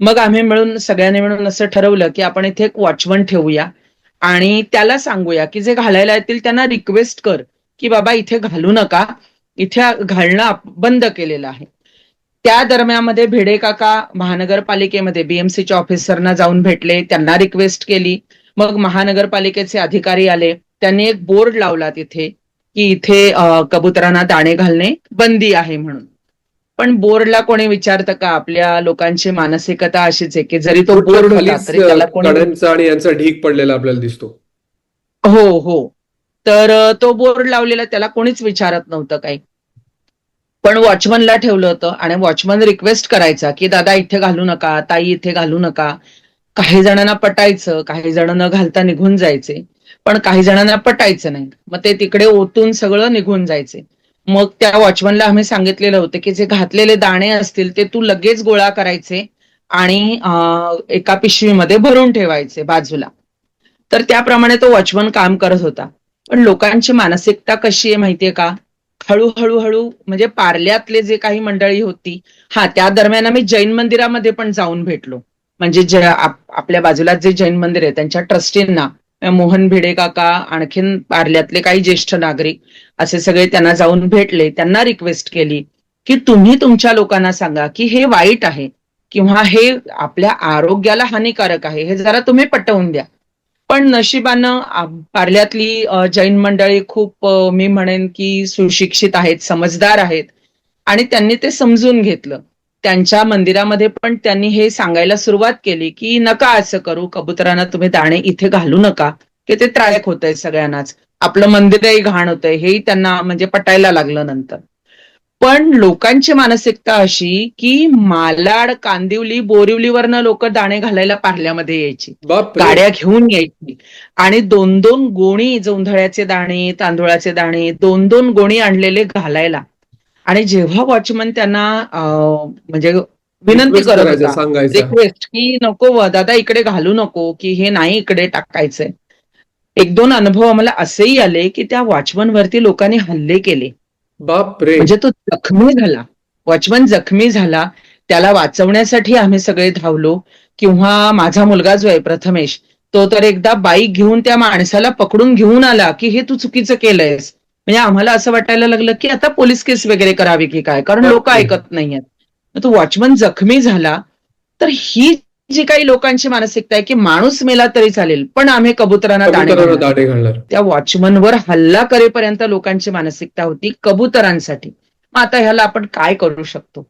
मग आम्ही मिळून सगळ्यांनी मिळून असं ठरवलं की आपण इथे एक वॉचमन ठेवूया आणि त्याला सांगूया की जे घालायला येतील त्यांना रिक्वेस्ट कर की बाबा इथे घालू नका इथे घालणं बंद केलेलं आहे. त्या दरम्यानमध्ये भिडे काका महानगरपालिकेमध्ये बीएमसीच्या ऑफिसरना जाऊन भेटले त्यांना रिक्वेस्ट केली. मग महानगरपालिकेचे अधिकारी आले त्यांनी एक बोर्ड लावला तिथे की इथे कबुतरांना दाणे घालणे बंदी आहे म्हणून. पण बोर्डला कोणी विचारतं का? आपल्या लोकांची मानसिकता अशीच आहे की जरी तो बोर्ड होता खालीच तरी त्याला कोणी गाड्यांचा आणि यांचा ढीक पडलेला आपल्याला दिसतो. हो हो. तर तो बोर्ड लावलेला त्याला कोणीच विचारत नव्हतं काही. पण वॉचमनला ठेवलं होतं आणि वॉचमन रिक्वेस्ट करायचा की दादा इथे घालू नका ताई इथे घालू नका. काही जणांना पटायचं काही जण न घालता निघून जायचे. पण काही जणांना पटायचं नाही. मग ते तिकडे ओतून सगळं निघून जायचे. मग त्या वॉचमनला आम्ही सांगितलेलं होतं की जे घातलेले दाणे असतील ते तू लगेच गोळा करायचे आणि एका पिशवीमध्ये भरून ठेवायचे बाजूला. तर त्याप्रमाणे तो वॉचमन काम करत होता. पण लोकांची मानसिकता कशी आहे माहितीये का? हळूहळू हळू म्हणजे पार्ल्यातले जे काही मंडळी होती हा त्या दरम्यान आम्ही जैन मंदिरामध्ये पण जाऊन भेटलो. म्हणजे जे आपल्या बाजूला जे जैन मंदिर आहे त्यांच्या ट्रस्टींना. मोहन भिडे काका आणखीन पार्ल्यातले काही ज्येष्ठ नागरिक असे सगळे त्यांना जाऊन भेटले. त्यांना रिक्वेस्ट केली की तुम्ही तुमच्या लोकांना सांगा की हे वाईट आहे किंवा हे आपल्या आरोग्याला हानिकारक आहे हे जरा तुम्ही पटवून द्या. पण नशिबानं पार्ल्यातली जैन मंडळी खूप मी म्हणेन की सुशिक्षित आहेत समजदार आहेत आणि त्यांनी ते समजून घेतलं. त्यांच्या मंदिरामध्ये पण त्यांनी हे सांगायला सुरुवात केली की नका असं करू कबुतरांना तुम्ही दाणे इथे घालू नका की ते त्रायक होतंय सगळ्यांनाच. आपलं मंदिरही घाण होतंय. हेही त्यांना म्हणजे पटायला लागलं नंतर. पण लोकांची मानसिकता अशी की मालाड कांदिवली बोरिवलीवरनं लोक दाणे घालायला पार्ल्यामध्ये यायची. गाड्या घेऊन यायची. आणि दोन दोन गोणी जोंधळ्याचे दाणे तांदूळाचे दाणे दोन दोन गोणी आणलेले घालायला. आणि जेव्हा वॉचमन त्यांना म्हणजे विनंती करत होता रिक्वेस्ट की नको दादा इकडे घालू नको की हे नाही इकडे टाकायचंय. एक दोन अनुभव आम्हाला असेही आले की त्या वॉचमन वरती लोकांनी हल्ले केले. बाप रे म्हणजे तो जखमी झाला. वॉचमन जखमी झाला. त्याला वाचवण्यासाठी आम्ही सगळे धावलो. किंवा माझा मुलगा जो आहे प्रथमेश तो तर एकदा बाईक घेऊन त्या माणसाला पकडून घेऊन आला की हे तू चुकीचं केलंयस. म्हणजे आम्हाला असं वाटायला लागलं की आता पोलीस केस वगैरे करावी की काय? कारण लोक ऐकत नाहीयेत. तो वॉचमन जखमी झाला तर ही जी काही लोकांची मानसिकता आहे की माणूस मेला तरी चालेल पण आम्ही कबुतरांना दाणे घालणार. त्या वॉचमनवर हल्ला करेपर्यंत लोकांची मानसिकता होती कबुतरांसाठी. मग आता ह्याला आपण काय करू शकतो?